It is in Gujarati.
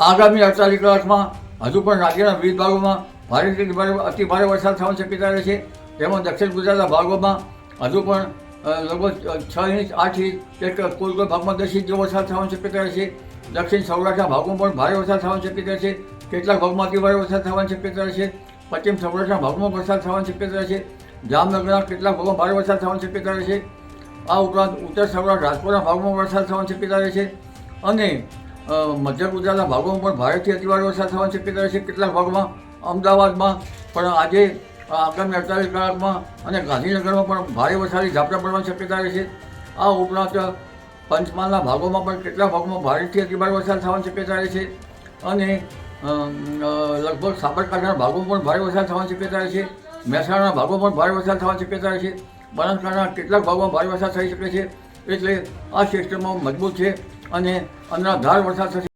આગામી અડતાલીસ કલાકમાં હજુ પણ રાજ્યના વિવિધ ભાગોમાં ભારેથી ભારે અતિ ભારે વરસાદ થવાની શક્યતા રહે છે. તેમાં દક્ષિણ ગુજરાતના ભાગોમાં હજુ પણ લગભગ છ ઇંચ, આઠ ઇંચ કે કોઈ કોઈ ભાગમાં દસ ઇંચ વરસાદ થવાની શક્યતા રહે છે. દક્ષિણ સૌરાષ્ટ્રના ભાગમાં પણ ભારે વરસાદ થવાની શક્યતા છે. કેટલાક ભાગમાં અતિ ભારે વરસાદ થવાની શક્યતા છે. પશ્ચિમ સૌરાષ્ટ્રના ભાગમાં વરસાદ થવાની શક્યતા છે. જામનગરના કેટલાક ભાગમાં ભારે વરસાદ થવાની શક્યતા છે. આ ઉપરાંત ઉત્તર સૌરાષ્ટ્ર રાજકોટના ભાગમાં વરસાદ થવાની શક્યતા છે. અને મધ્ય ગુજરાતના ભાગોમાં પણ ભારેથી અતિભારે વરસાદ થવાની શક્યતા છે? કેટલાક ભાગમાં? અમદાવાદમાં પણ આજે આગામી અડતાલીસ કલાકમાં અને ગાંધીનગરમાં પણ ભારે વરસાદી ઝાપટા પડવાની શક્યતા રહે છે. આ ઉપરાંત પંચમહાલના ભાગોમાં પણ કેટલાક ભાગોમાં ભારેથી અતિભારે વરસાદ થવાની શક્યતા રહે છે. અને લગભગ સાબરકાંઠાના ભાગોમાં પણ ભારે વરસાદ થવાની શક્યતા છે. મહેસાણાના ભાગોમાં પણ ભારે વરસાદ થવાની શક્યતા છે. બનાસકાંઠાના કેટલાક ભાગોમાં ભારે વરસાદ થઈ શકે છે. એટલે આ સિસ્ટમો મજબૂત છે અને અનરાધાર વરસાદ થશે.